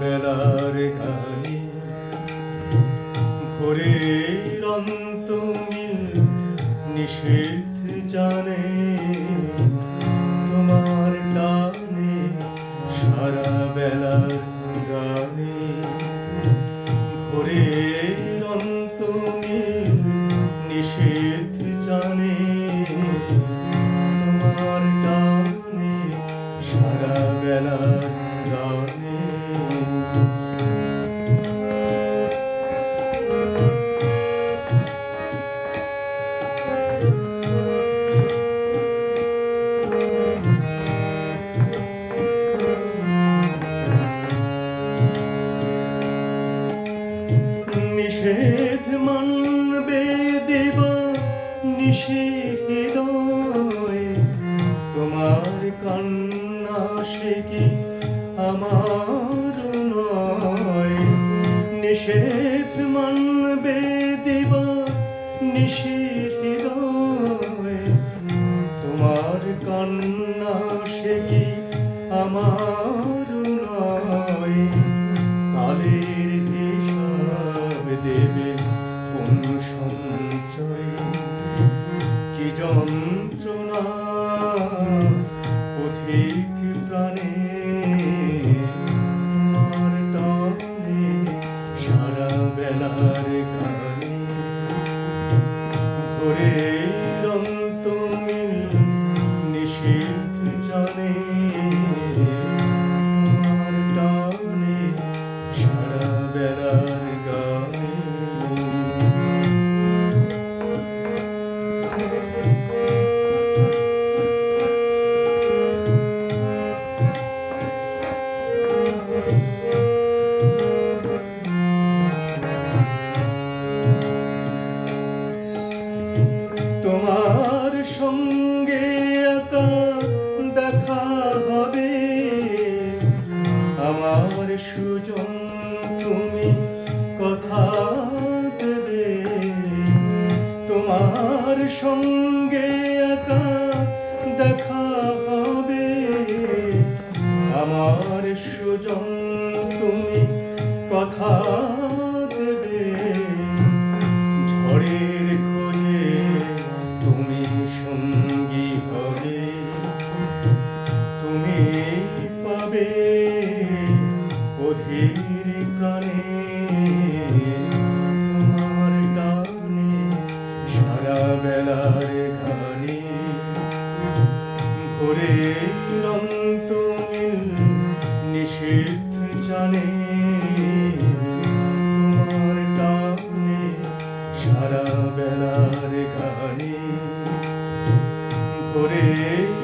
বেলার ঘানি ভোরের অন্ত নিষেধ জানে তোমার টানে সারা বেলার গানে ভোরের অন্ত নিষেধ জানে তোমার টানে সারা বেলার গানে নিষেধ প্রাণে তোমার টানে সারা বেলার গানে ভোরের আমার সুজন তুমি কথা দেবে। তোমার সঙ্গে একা দেখা পাবে আমার সুজন তুমি কথা ভোরের অন্তমিল নিষিদ্ধ জানে। তোমার টানে সারা বেলার গানে। ভোরের